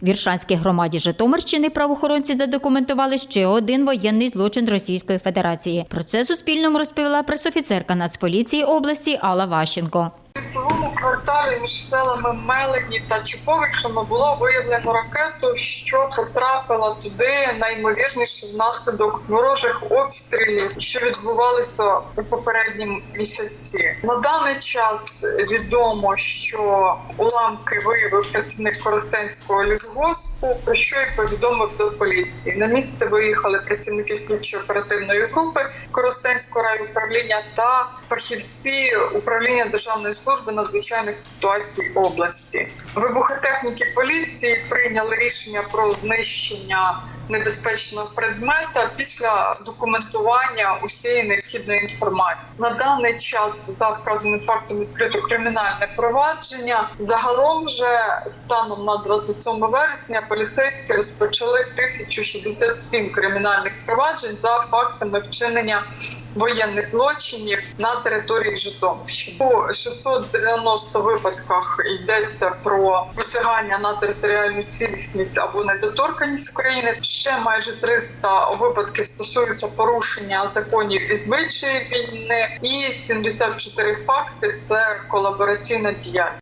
В Віршанській громаді Житомирщини правоохоронці задокументували ще один воєнний злочин Російської Федерації. Про це Суспільному розповіла пресофіцерка Нацполіції області Алла Ващенко. В між селами Мелені та Чуповичами було виявлено ракету, що потрапила туди наймовірніше внаслідок ворожих обстрілів, що відбувалися у попередні місяці. На даний час відомо, що уламки виявив працівник Коростенського лісгоспу, про що й повідомив до поліції. На місце виїхали працівники слідчо-оперативної групи Коростенського райуправління та фахівці управління державної служби надзвичайних ситуацій області. Вибухотехніки поліції прийняли рішення про знищення небезпечного предмета після документування усієї необхідної інформації. На даний час за вказаним фактом відкрито кримінальне провадження. Загалом же станом на 27 вересня поліцейські розпочали 1067 кримінальних проваджень за фактами вчинення воєнних злочинів на території Житомирщини. У 690 випадках йдеться про посягання на територіальну цілісність або недоторканність України. Ще майже 300 випадків стосуються порушення законів і звичаїв війни, і 74 факти це колабораційна діяльність.